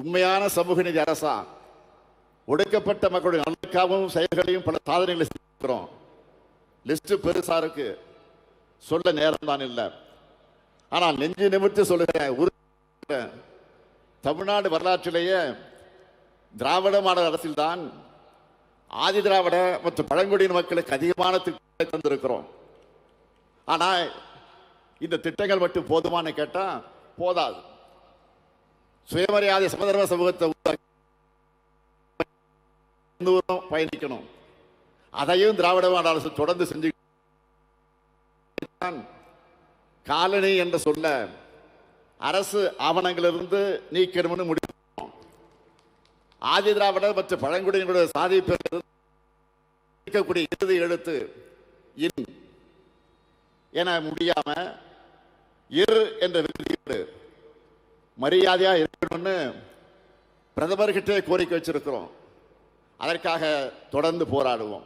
உண்மையான சமூக நீதி அரசா? ஒடுக்கப்பட்ட மக்களுடைய நலனுக்காகவும் செயல்களையும் பல சாதனைகளை செஞ்சிருக்கிறோம் லிஸ்ட் பெருசா இருக்கு. சொல்ல நேரம் தான் இல்லை. ஆனால் நெஞ்சு நிமிர்த்தி சொல்லுகிறேன். உறுதி தமிழ்நாடு வரலாற்றிலேயே திராவிட மாடல் அரசில்தான் ஆதி திராவிட மற்றும் பழங்குடியின மக்களுக்கு அதிகமான திட்டங்களை தந்திருக்கிறோம். ஆனால் இந்த திட்டங்கள் மட்டும் போதுமான்னு கேட்டால் போதாது. சுயமரியாதை சமதர்ம சமூகத்தை உருவாக்கி பயணிக்கணும். அதையும் திராவிட மாடல் அரசு தொடர்ந்து செஞ்சு காலனி என்ற சொல்ல அரசு ஆவணங்களிலிருந்து நீக்கணும்னு முடிவு. ஆதி திராவிடர் மற்றும் பழங்குடியினருடைய சாதி இருக்கக்கூடிய இறுதி எழுத்து இன் என முடியாம இரு என்ற விருதி மரியாதையாக இருக்கணும்னு பிரதமர்கிட்டே கோரிக்கை வச்சிருக்கிறோம். அதற்காக தொடர்ந்து போராடுவோம்.